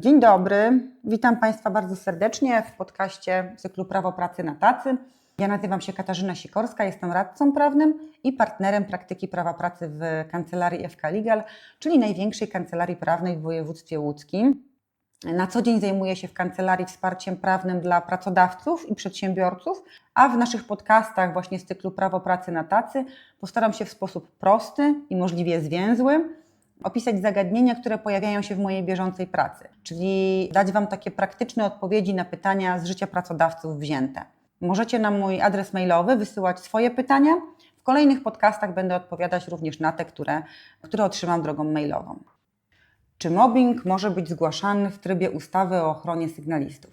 Dzień dobry, witam Państwa bardzo serdecznie w podcaście cyklu Prawo Pracy na Tacy. Ja nazywam się Katarzyna Sikorska, jestem radcą prawnym i partnerem praktyki prawa pracy w kancelarii FK Legal, czyli największej kancelarii prawnej w województwie łódzkim. Na co dzień zajmuję się w kancelarii wsparciem prawnym dla pracodawców i przedsiębiorców, a w naszych podcastach właśnie z cyklu Prawo Pracy na Tacy postaram się w sposób prosty i możliwie zwięzły opisać zagadnienia, które pojawiają się w mojej bieżącej pracy, czyli dać Wam takie praktyczne odpowiedzi na pytania z życia pracodawców wzięte. Możecie na mój adres mailowy wysyłać swoje pytania. W kolejnych podcastach będę odpowiadać również na te, które, które otrzymam drogą mailową. Czy mobbing może być zgłaszany w trybie ustawy o ochronie sygnalistów?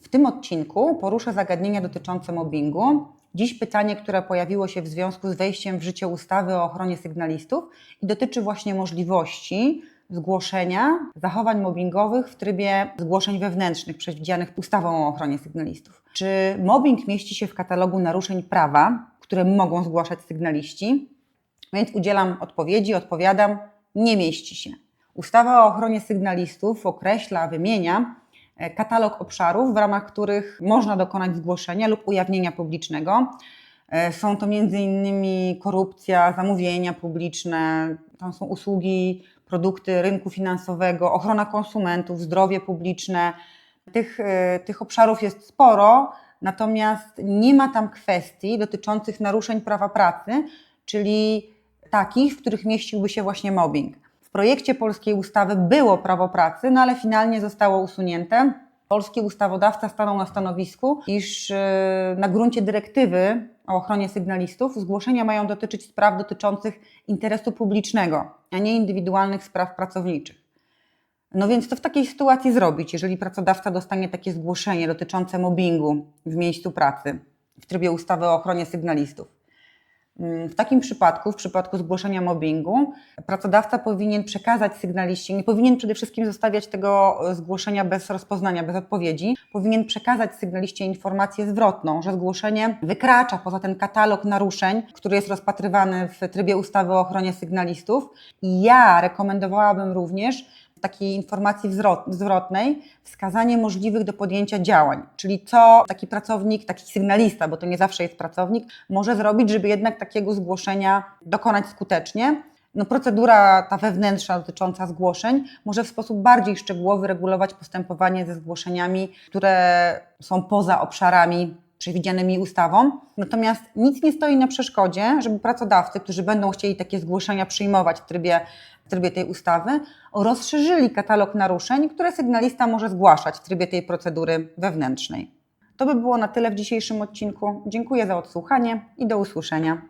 W tym odcinku poruszę zagadnienia dotyczące mobbingu. Dziś pytanie, które pojawiło się w związku z wejściem w życie ustawy o ochronie sygnalistów i dotyczy właśnie możliwości zgłoszenia zachowań mobbingowych w trybie zgłoszeń wewnętrznych przewidzianych ustawą o ochronie sygnalistów. Czy mobbing mieści się w katalogu naruszeń prawa, które mogą zgłaszać sygnaliści? Więc udzielam odpowiedzi, odpowiadam, nie mieści się. Ustawa o ochronie sygnalistów określa, wymienia katalog obszarów, w ramach których można dokonać zgłoszenia lub ujawnienia publicznego. E, Są to m.in. korupcja, zamówienia publiczne, tam są usługi, produkty rynku finansowego, ochrona konsumentów, zdrowie publiczne. Tych, e, tych obszarów jest sporo, natomiast nie ma tam kwestii dotyczących naruszeń prawa pracy, czyli takich, w których mieściłby się właśnie mobbing. Projekcie polskiej ustawy było prawo pracy, no ale finalnie zostało usunięte. Polski ustawodawca stanął na stanowisku, iż yy, na gruncie dyrektywy o ochronie sygnalistów zgłoszenia mają dotyczyć spraw dotyczących interesu publicznego, a nie indywidualnych spraw pracowniczych. No więc co w takiej sytuacji zrobić, jeżeli pracodawca dostanie takie zgłoszenie dotyczące mobbingu w miejscu pracy w trybie ustawy o ochronie sygnalistów? W takim przypadku, w przypadku zgłoszenia mobbingu, pracodawca powinien przekazać sygnaliście, nie powinien przede wszystkim zostawiać tego zgłoszenia bez rozpoznania, bez odpowiedzi. Powinien przekazać sygnaliście informację zwrotną, że zgłoszenie wykracza poza ten katalog naruszeń, który jest rozpatrywany w trybie ustawy o ochronie sygnalistów. Ja rekomendowałabym również takiej informacji zwrot- zwrotnej wskazanie możliwych do podjęcia działań, czyli co taki pracownik, taki sygnalista, bo to nie zawsze jest pracownik, może zrobić, żeby jednak takiego zgłoszenia dokonać skutecznie. No, procedura ta wewnętrzna dotycząca zgłoszeń może w sposób bardziej szczegółowy regulować postępowanie ze zgłoszeniami, które są poza obszarami przewidzianymi ustawą. Natomiast nic nie stoi na przeszkodzie, żeby pracodawcy, którzy będą chcieli takie zgłoszenia przyjmować w trybie, w trybie tej ustawy, rozszerzyli katalog naruszeń, które sygnalista może zgłaszać w trybie tej procedury wewnętrznej. To by było na tyle w dzisiejszym odcinku. Dziękuję za odsłuchanie i do usłyszenia.